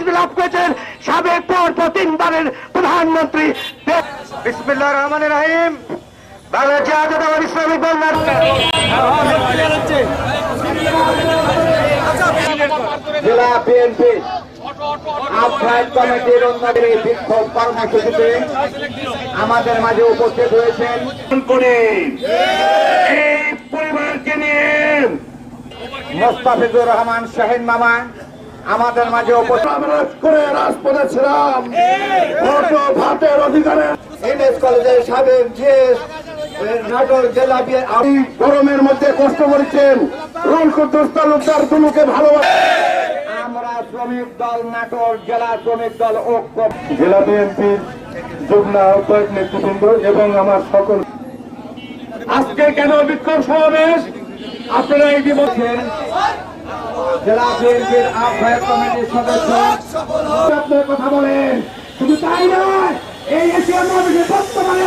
মজুরি লাভ করেছেন সাবেক পরপর তিনবারের প্রধানমন্ত্রী। বিসমুল্লাহ রহমান রাহিম। বাংলাদেশ ইসলামিক বাংলার। জেলা বিএনপি আমাদের মাঝে উপস্থিত হয়েছেন। এই পরিবারকে নিয়ে মোস্তাফিজুর রহমান শাহিন মামা আমাদের মাঝে করে রাজপথে ছিলাম। ভোট ভাতের অধিকারে এমএস কলেজের সাবেক জিএস নাটোর জেলা বিএনপি গরমের মধ্যে কষ্ট করেছেন। রোল তালুকদার দুলুকে ভালোবাসে। আমরা শ্রমিক দল নাটোর জেলা শ্রমিক দল ঐক্য। জেলা বিএনপির যুগ্ম আহ্বায়ক নেতৃবৃন্দ এবং আমার সকল আজকে কেন বিক্ষোভ সমাবেশ? আপনারা এই বলছেন জেলা বিএনপির আহ্বায়ক কমিটির সদস্য। আপনার কথা বলেন। শুধু তাই নয়, এই এশিয়ার মানুষের বর্তমানে